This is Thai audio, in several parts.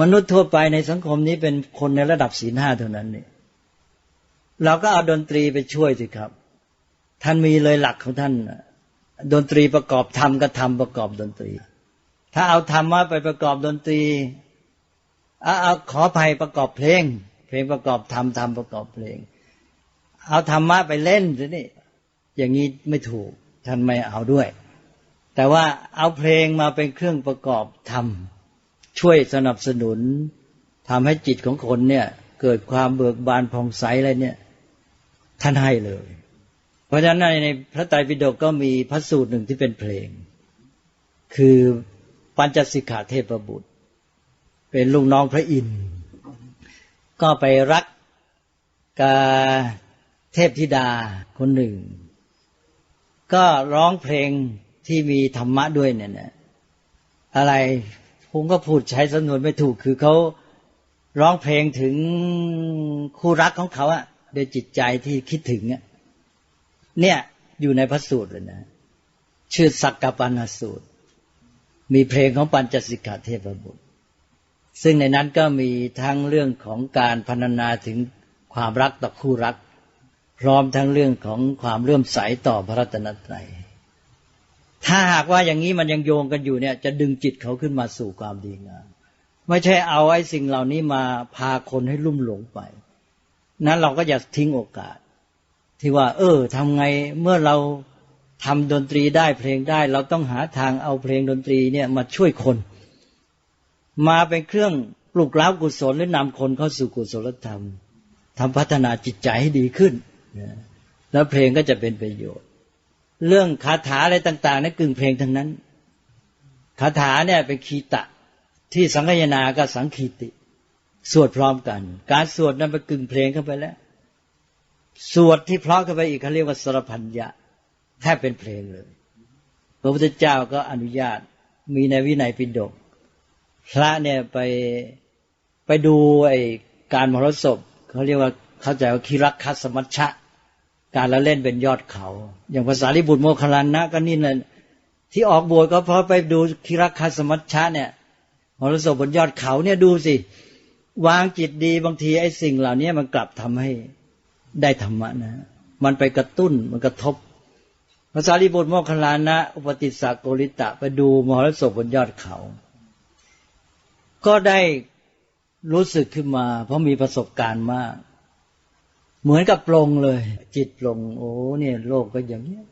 มนุษย์ทั่วไปในสังคมนี้เป็นคนในระดับศีลห้าเท่านั้นนี่เราก็เอาดนตรีไปช่วยสิครับ ท่านมีเลยหลักของท่านนะดนตรีประกอบธรรมก็ทำประกอบดนตรี ถ้าเอาธรรมะไปประกอบดนตรีเอาเอาขออภัยประกอบเพลง เพลงประกอบธรรมธรรมประกอบเพลง เอาธรรมะไปเล่นสินี่อย่างนี้ไม่ถูกท่านไม่เอาด้วย แต่ว่าเอาเพลงมาเป็นเครื่องประกอบธรรม ช่วยสนับสนุนทำให้จิตของคนเนี่ย เกิดความเบิกบานผ่องใสอะไรเนี่ย ท่านให้เลย เพราะฉะนั้นในพระไตรปิฎกก็มีพระสูตรหนึ่งที่เป็นเพลง คือปัญจสิกขาเทพบุตร เป็นลูกน้องพระอินทร์ก็ไปรักกับเทพธิดาคนหนึ่ง ก็ร้องเพลงที่มีธรรมะด้วยเนี่ยนะอะไร ผมก็พูดใช้สำนวนไม่ถูกคือเขาร้องเพลงถึงคู่รักของเขาอะโดยจิตใจที่คิดถึงอะเนี่ยอยู่ในพระสูตรเลยนะ ชื่อสักกปันสูตร มีเพลงของปัญจสิกขาเทพบุตร ซึ่งในนั้นก็มีทั้งเรื่องของการพรรณนาถึงความรักต่อคู่รัก พร้อมทั้งเรื่องของความเลื่อมใสต่อพระรัตนตรัย ถ้าหากว่าอย่างนี้มันยังโยงกันอยู่เนี่ย จะดึงจิตเขาขึ้นมาสู่ความดีงามไม่ใช่เอาไอ้สิ่งเหล่านี้มาพาคนให้ลุ่มหลงไป นั้นเราก็อย่าทิ้งโอกาส ที่ว่า เออทำไงเมื่อเราทำดนตรีได้เพลงได้ เราต้องหาทางเอาเพลงดนตรีเนี่ยมาช่วยคน มาเป็นเครื่องปลุกเล้ากุศลหรือนำคนเข้าสู่กุศลธรรมทำพัฒนาจิตใจให้ดีขึ้น แล้วเพลงก็จะเป็นประโยชน์ เรื่องคาถาอะไรต่างๆนั่นกึ่งเพลงทั้งนั้นคาถาเนี่ยเป็นคีตะที่สังคยนากับสังคีติ สวดพร้อมกัน การสวดนั้นเป็นกึ่งเพลงเข้าไปแล้ว สวดที่เพราะเข้าไปอีกเขาเรียกว่าสรพัญญะแทบเป็นเพลงเลย พระพุทธเจ้าก็อนุญาตมีในวินัยปิฎกพระเนี่ยไปไปดูไอ้การมรสพเขาเรียกว่าเข้าใจว่าคิรักคัสมัชชะ การละเล่นเป็นยอดเขา อย่างภาษาลิบุตรโมคคัลานะก็นี่นั่นที่ออกบวชก็เพราะไปดูคิรักคัสมัชชะเนี่ยมรสพบนยอดเขาเนี่ยดูสิ วางจิตดีบางทีไอ้สิ่งเหล่านี้มันกลับทำให้ได้ธรรมะนะ มันไปกระตุ้นมันกระทบภาษาลิบุตรโมคลานะ อุปติสสะโกริตะ ไปดูมหรสพบนยอดเขา ก็ได้รู้สึกขึ้นมา เพราะมีประสบการณ์มาก เหมือนกับปลงเลย จิตปลง โอ้เนี่ย โลกก็อย่างนี้ย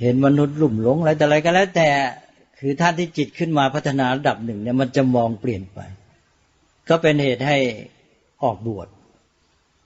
เห็นมนุษย์ลุ่มหลงอะไรแต่อะไรก็แล้ว แต่คือท่านที่จิตขึ้นมาพัฒนาระดับหนึ่งเนี่ยมันจะมองเปลี่ยนไป ก็เป็นเหตุให้ออกบวช